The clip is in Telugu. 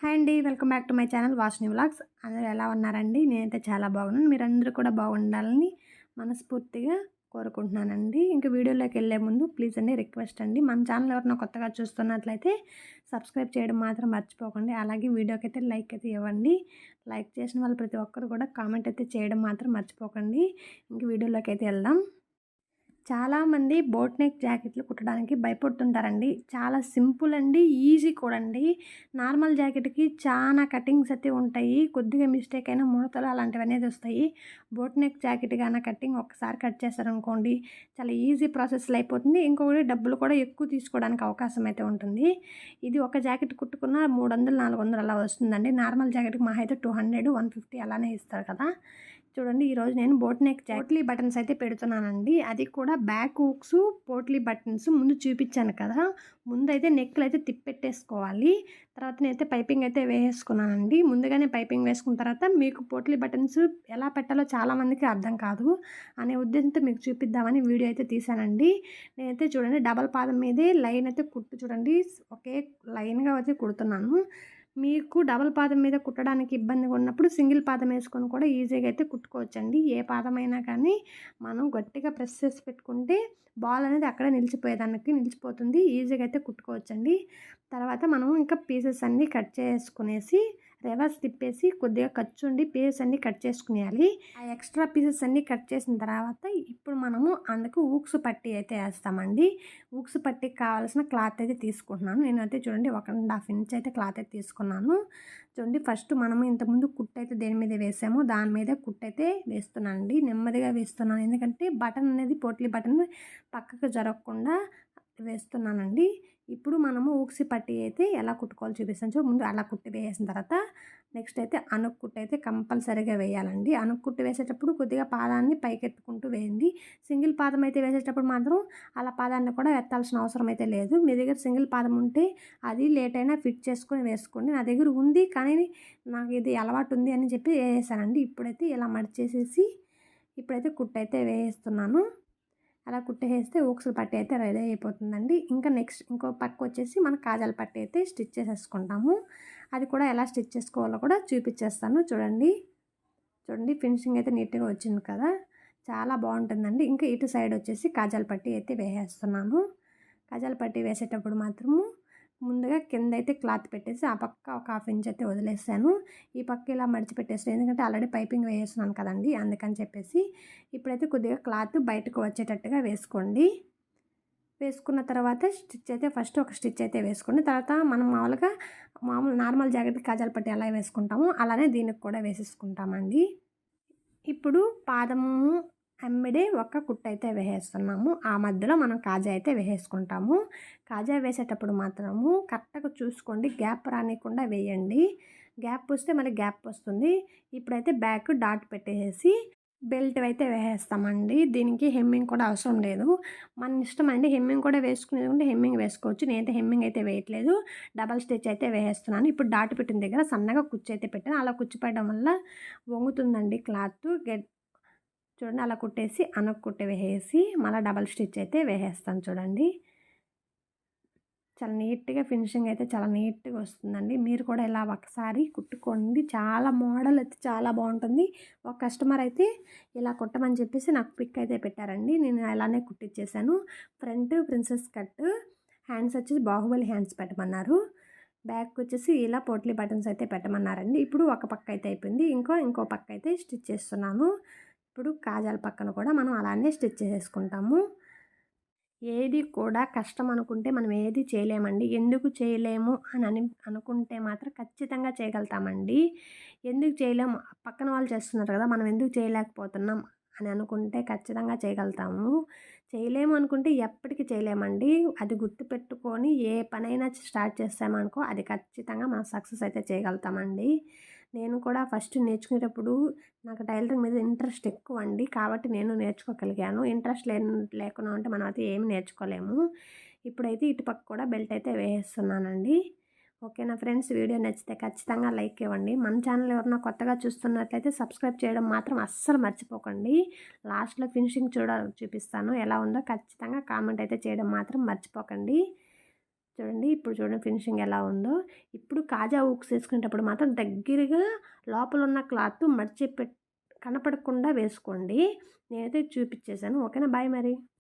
హాయ్ అండి welcome back to my channel వాష్ని vlogs. అందరూ ఎలా ఉన్నారండి? నేనైతే చాలా బాగున్నాను. మీరందరూ కూడా బాగుండాలని మనస్ఫూర్తిగా కోరుకుంటున్నానండి. ఇంకా వీడియోలోకి వెళ్ళే ముందు ప్లీజ్ అండి రిక్వెస్ట్ అండి. మన ఛానల్ ఎవరైనా కొత్తగా చూస్తున్నట్లయితే సబ్స్క్రైబ్ చేయడం మాత్రం మర్చిపోకండి. అలాగే వీడియోకి అయితే లైక్ అయితే ఇవ్వండి. లైక్ చేసిన వాళ్ళు ప్రతి ఒక్కరు కూడా కామెంట్ అయితే చేయడం మాత్రం మర్చిపోకండి. ఇంక వీడియోలోకి అయితే వెళ్దాం. చాలామంది బోట్ నెక్ జాకెట్లు కుట్టడానికి భయపడుతుంటారండి. చాలా సింపుల్ అండి ఈజీ కూడా అండి నార్మల్ జాకెట్కి చాలా కటింగ్స్ అయితే ఉంటాయి. కొద్దిగా మిస్టేక్ అయినా ముడతలు అలాంటివి అనేది వస్తాయి. బోట్ నెక్ జాకెట్ కానీ కటింగ్ ఒకసారి కట్ చేస్తారనుకోండి చాలా ఈజీ ప్రాసెస్లో అయిపోతుంది. ఇంకొకటి డబ్బులు కూడా ఎక్కువ తీసుకోవడానికి అవకాశం అయితే ఉంటుంది. ఇది ఒక జాకెట్ కుట్టుకున్న మూడు వందలు నాలుగు వందలు అలా వస్తుందండి. నార్మల్ జాకెట్కి మా అయితే టూ హండ్రెడ్ వన్ ఫిఫ్టీ అలానే ఇస్తారు కదా. చూడండి ఈరోజు నేను బోట్ నెక్ జాకెట్లీ బటన్స్ అయితే పెడుతున్నానండి. అది కూడా బ్యాక్ హుక్స్ పోట్లీ బటన్స్ ముందు చూపించాను కదా. ముందు అయితే నెక్లు అయితే తిప్పెట్టేసుకోవాలి. తర్వాత నేనైతే పైపింగ్ అయితే వేసుకున్నానండి. ముందుగానే పైపింగ్ వేసుకున్న తర్వాత మీకు పోట్లీ బటన్స్ ఎలా పెట్టాలో చాలామందికి అర్థం కాదు అనే ఉద్దేశంతో మీకు చూపిద్దామని వీడియో అయితే తీసానండి నేనైతే చూడండి డబల్ పాదం మీదే లైన్ అయితే కుట్టు చూడండి. ఒకే లైన్గా అయితే కుడుతున్నాను. మీకు డబల్ పాదం మీద కుట్టడానికి ఇబ్బందిగా ఉన్నప్పుడు సింగిల్ పాదం వేసుకొని కూడా ఈజీగా అయితే కుట్టుకోవచ్చండి. ఏ పాదమైనా కానీ మనం గట్టిగా ప్రెస్ చేసి పెట్టుకుంటే బాల్ అనేది అక్కడే నిలిచిపోయేదానికి నిలిచిపోతుంది. ఈజీగా అయితే కుట్టుకోవచ్చండి. తర్వాత మనం ఇంకా పీసెస్ అన్నీ కట్ చేసుకునేసి రివర్స్ తిప్పేసి కొద్దిగా ఖర్చు ఉండి పీసెస్ అన్నీ కట్ చేసుకునేయాలి. ఆ ఎక్స్ట్రా పీసెస్ అన్నీ కట్ చేసిన తర్వాత ఇప్పుడు మనము అందుకు ఊక్స్ పట్టి అయితే వేస్తామండి. ఊక్స్ పట్టికి కావాల్సిన క్లాత్ అయితే తీసుకుంటున్నాను. నేనైతే చూడండి ఒక అండ్ హాఫ్ ఇంచ్ అయితే క్లాత్ అయితే తీసుకున్నాను. చూడండి ఫస్ట్ మనము ఇంతకుముందు కుట్టు అయితే దేని మీద వేసామో దాని మీద కుట్టు అయితే వేస్తున్నానండి. నెమ్మదిగా వేస్తున్నాను. ఎందుకంటే బటన్ అనేది పోట్లీ బటన్ పక్కకు జరగకుండా వేస్తున్నానండి. ఇప్పుడు మనము ఊక్సి పట్టి అయితే ఎలా కుట్టుకోవాలో చూపిస్తాను. ముందు అలా కుట్టి వేసిన తర్వాత నెక్స్ట్ అయితే అనుకుట్టు అయితే కంపల్సరీగా వేయాలండి. అనుకుట్టు వేసేటప్పుడు కొద్దిగా పాదాన్ని పైకెత్తుకుంటూ వేయండి. సింగిల్ పాదం అయితే వేసేటప్పుడు మాత్రం అలా పాదాన్ని కూడా ఎత్తాల్సిన అవసరం అయితే లేదు. మీ దగ్గర సింగిల్ పాదం ఉంటే అది లేట్ అయినా ఫిట్ చేసుకొని వేసుకోండి. నా దగ్గర ఉంది కానీ నాకు ఇది అలవాటు ఉంది అని చెప్పి వేసానండి ఇప్పుడైతే ఇలా మడిచేసేసి ఇప్పుడైతే కుట్టు అయితే వేస్తున్నాను. అలా కుట్టేస్తే ఊక్సులు పట్టి అయితే రెడీ అయిపోతుందండి. ఇంకా నెక్స్ట్ ఇంకో పక్క వచ్చేసి మన కాజాల పట్టి అయితే స్టిచ్ చేసేసుకుంటాము. అది కూడా ఎలా స్టిచ్ చేసుకోవాలో కూడా చూపించేస్తాను చూడండి. చూడండి ఫినిషింగ్ అయితే నీట్గా వచ్చింది కదా. చాలా బాగుంటుందండి. ఇంకా ఇటు సైడ్ వచ్చేసి కాజాల పట్టి అయితే వేసేస్తున్నాను. కాజాల పట్టి వేసేటప్పుడు మాత్రము ముందుగా కింద అయితే క్లాత్ పెట్టేసి ఆ పక్క ఒక హాఫ్ ఇంచ్ అయితే వదిలేసాను. ఈ పక్క ఇలా మడిచిపెట్టేసాను ఎందుకంటే ఆల్రెడీ పైపింగ్ వేస్తున్నాను కదండి అందుకని చెప్పేసి ఇప్పుడైతే కొద్దిగా క్లాత్ బయటకు వచ్చేటట్టుగా వేసుకోండి. వేసుకున్న తర్వాత స్టిచ్ అయితే ఫస్ట్ ఒక స్టిచ్ అయితే వేసుకోండి. తర్వాత మనం మామూలుగా మామూలు నార్మల్ జాకెట్ కాజాల పట్టి ఎలా వేసుకుంటామో అలానే దీనికి కూడా వేసేసుకుంటామండి. ఇప్పుడు పాదము అమ్మిడే ఒక కుట్ట అయితే వేసేస్తున్నాము. ఆ మధ్యలో మనం కాజా అయితే వేసేసుకుంటాము. కాజా వేసేటప్పుడు మాత్రము కరెక్ట్గా చూసుకోండి. గ్యాప్ రానికుండా వేయండి. గ్యాప్ వస్తే మళ్ళీ గ్యాప్ వస్తుంది. ఇప్పుడైతే బ్యాక్ డాట్ పెట్టేసి బెల్ట్ అయితే వేసేస్తామండి. దీనికి హెమ్మింగ్ కూడా అవసరం లేదు. మన ఇష్టం అండి హెమ్మింగ్ కూడా వేసుకునేది ఉంటే హెమ్మింగ్ వేసుకోవచ్చు. నేనైతే హెమ్మింగ్ అయితే వేయట్లేదు. డబల్ స్టిచ్ అయితే వేసేస్తున్నాను. ఇప్పుడు డాట్ పెట్టిన దగ్గర సన్నగా కుచ్చి అయితే పెట్టాను. అలా కుచ్చిపెట్టడం వల్ల వంగుతుందండి క్లాత్. గెట్ చూడండి అలా కుట్టేసి అనొక కుట్టి వేసేసి మళ్ళీ డబల్ స్టిచ్ అయితే వేసేస్తాను చూడండి. చాలా నీట్గా ఫినిషింగ్ అయితే చాలా నీట్గా వస్తుందండి. మీరు కూడా ఇలా ఒకసారి కుట్టుకోండి. చాలా మోడల్ అయితే చాలా బాగుంటుంది. ఒక కస్టమర్ అయితే ఇలా కుట్టమని చెప్పేసి నాకు పిక్ అయితే పెట్టారండి. నేను అలానే కుట్టించేసాను ఫ్రంట్ ప్రిన్సెస్ కట్ హ్యాండ్స్ వచ్చేసి బాహుబలి హ్యాండ్స్ పెట్టమన్నారు. బ్యాక్ వచ్చేసి ఇలా పోట్లీ బటన్స్ అయితే పెట్టమన్నారండి. ఇప్పుడు ఒక పక్క అయితే అయిపోయింది. ఇంకో ఇంకో పక్క అయితే స్టిచ్ చేస్తున్నాను. ఇప్పుడు కాజాల పక్కన కూడా మనం అలానే స్టిచ్ చేసుకుంటాము ఏది కూడా కష్టం అనుకుంటే మనం ఏది చేయలేమండి. ఎందుకు చేయలేము అని అని అనుకుంటే మాత్రం ఖచ్చితంగా చేయగలుగుతామండి. ఎందుకు చేయలేము? పక్కన వాళ్ళు చేస్తున్నారు కదా మనం ఎందుకు చేయలేకపోతున్నాం అని అనుకుంటే ఖచ్చితంగా చేయగలుగుతాము. చేయలేము అనుకుంటే ఎప్పటికీ చేయలేమండి. అది గుర్తుపెట్టుకొని ఏ పనైనా స్టార్ట్ చేస్తామనుకో అది ఖచ్చితంగా మనం సక్సెస్ అయితే చేయగలుగుతామండి. నేను కూడా ఫస్ట్ నేర్చుకునేటప్పుడు నాకు టైలరింగ్ మీద ఇంట్రెస్ట్ ఎక్కువ అండి కాబట్టి నేను నేర్చుకోగలిగాను. ఇంట్రెస్ట్ లే లేకుండా ఉంటే మనం అయితే ఏమి నేర్చుకోలేము. ఇప్పుడైతే ఇటుపక్క కూడా బెల్ట్ అయితే వేస్తున్నానండి. ఓకేనా ఫ్రెండ్స్? వీడియో నచ్చితే ఖచ్చితంగా లైక్ ఇవ్వండి. మన ఛానల్ ఎవరన్నా కొత్తగా చూస్తున్నట్లయితే సబ్స్క్రైబ్ చేయడం మాత్రం అస్సలు మర్చిపోకండి. లాస్ట్లో ఫినిషింగ్ చూడ చూపిస్తాను. ఎలా ఉందో ఖచ్చితంగా కామెంట్ అయితే చేయడం మాత్రం మర్చిపోకండి. చూడండి. ఇప్పుడు చూడండి ఫినిషింగ్ ఎలా ఉందో. ఇప్పుడు కాజా ఊక్స్ వేసుకునేటప్పుడు మాత్రం దగ్గరగా లోపల ఉన్న క్లాత్ మడిచి పెట్ కనపడకుండా వేసుకోండి. నేనైతే చూపించేశాను. ఓకేనా? బాయ్ మరి.